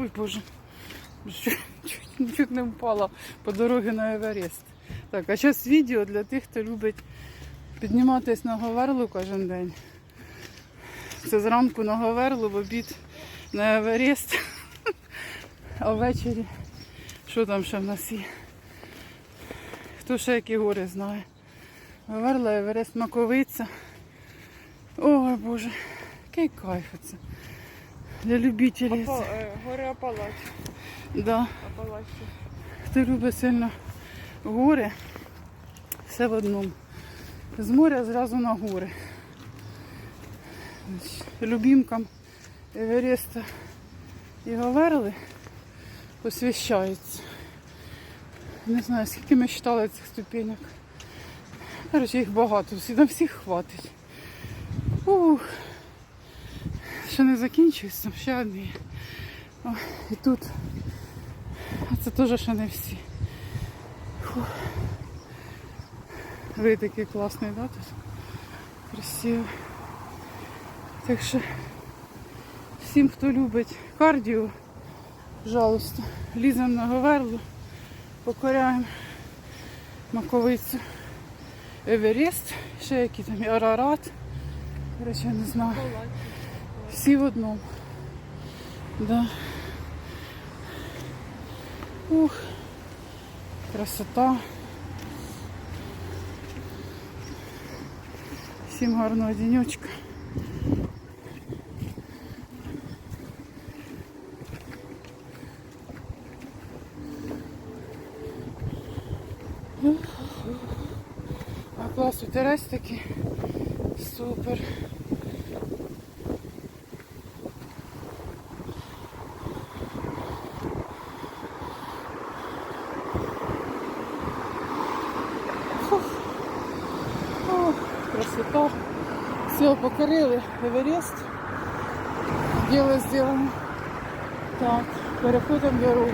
Ой, Боже. Чуть, не впала по дорозі на Еверест. Так, а зараз відео для тих, хто любить підніматись на Говерлу кожен день. Це зранку на Говерлу, в обід на Еверест. А ввечері, що там ще в нас є? Хто ще які гори знає? Говерла, Еверест, Маковиця. Ой, Боже, який кайф це. Для любителів. Апа, це. е, гори Апалач. Да. Апалачі. Хто любить сильно гори, все в одному. З моря зразу на гори. Любімкам Евереста і Говерли посвящаються. Не знаю, скільки ми читали цих ступенек. Короче, їх багато, всі, на всіх хватить. Ух. Ще не закінчується, ще одні. О, і тут а це теж ще не всі. Ви такий класний, да, тут? Красиво. Так що всім, хто любить кардіо, пожалуйста, ліземо на Говерлу, покоряємо Маковицю, Еверест, ще які там Арарат. Короче, я не знаю. Всі в одному. Да. Ух, красота. Всім гарного денечка. А клас, терась таки. Супер. Красота. Все, покорили Эверест. Дело сделано. Так, переходимо дорогу.